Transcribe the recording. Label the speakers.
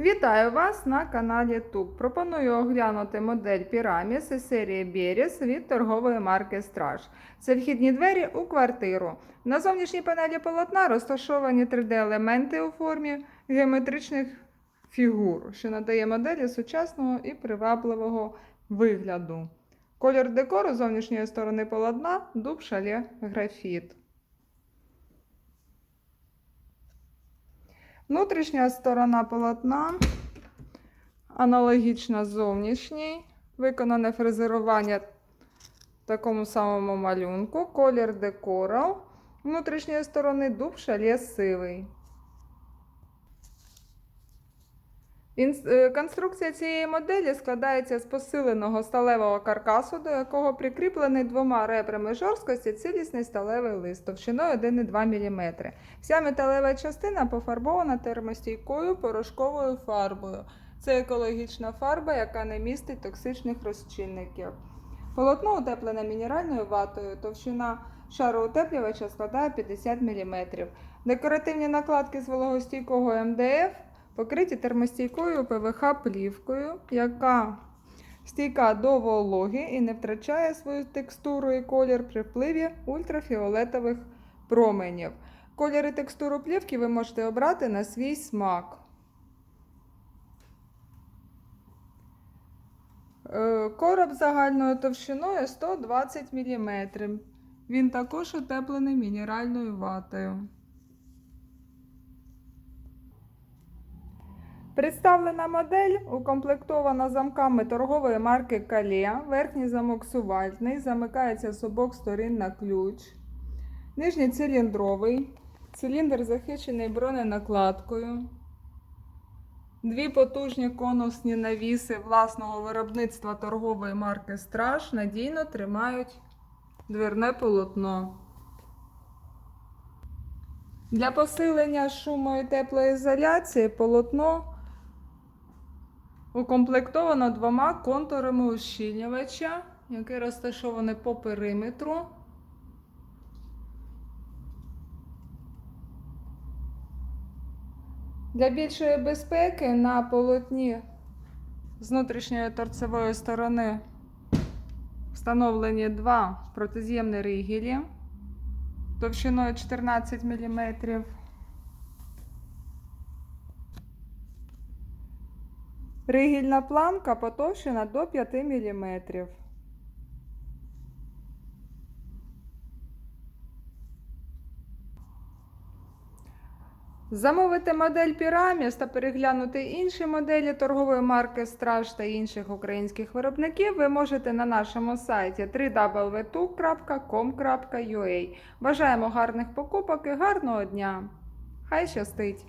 Speaker 1: Вітаю вас на каналі ТУК. Пропоную оглянути модель Pyramis із серії Беріс від торгової марки Страж. Це вхідні двері у квартиру. На зовнішній панелі полотна розташовані 3D-елементи у формі геометричних фігур, що надає моделі сучасного і привабливого вигляду. Колір декору зовнішньої сторони полотна дуб шале графіт. Внутрішня сторона полотна аналогічна зовнішній. Виконане фрезерування в такому самому малюнку. Колір декору внутрішньої сторони дуб шалє сивий. Конструкція цієї моделі складається з посиленого сталевого каркасу, до якого прикріплений двома ребрами жорсткості цілісний сталевий лист товщиною 1,2 мм. Вся металева частина пофарбована термостійкою порошковою фарбою. Це екологічна фарба, яка не містить токсичних розчинників. Полотно утеплене мінеральною ватою, товщина шару утеплювача складає 50 мм. Декоративні накладки з вологостійкого МДФ покриті термостійкою ПВХ плівкою, яка стійка до вологи і не втрачає свою текстуру і колір при впливі ультрафіолетових променів. Колір і текстуру плівки ви можете обрати на свій смак. Е, Короб загальною товщиною 120 мм. Він також утеплений мінеральною ватою. Представлена модель укомплектована замками торгової марки Кале. Верхній замок сувальтний, замикається з обох сторін на ключ. Нижній циліндровий. Циліндр захищений броненакладкою. Дві потужні конусні навіси власного виробництва торгової марки Страж надійно тримають дверне полотно. Для посилення шуму і теплоізоляції полотно укомплектовано двома контурами ущільнювача, який розташований по периметру. Для більшої безпеки на полотні з внутрішньої торцевої сторони встановлені два протиз'ємні ригелі товщиною 14 мм. Ригільна планка потовщена до 5 мм. Замовити модель Pyramis та переглянути інші моделі торгової марки Страж та інших українських виробників ви можете на нашому сайті www.tuk.com.ua. Бажаємо гарних покупок і гарного дня! Хай щастить!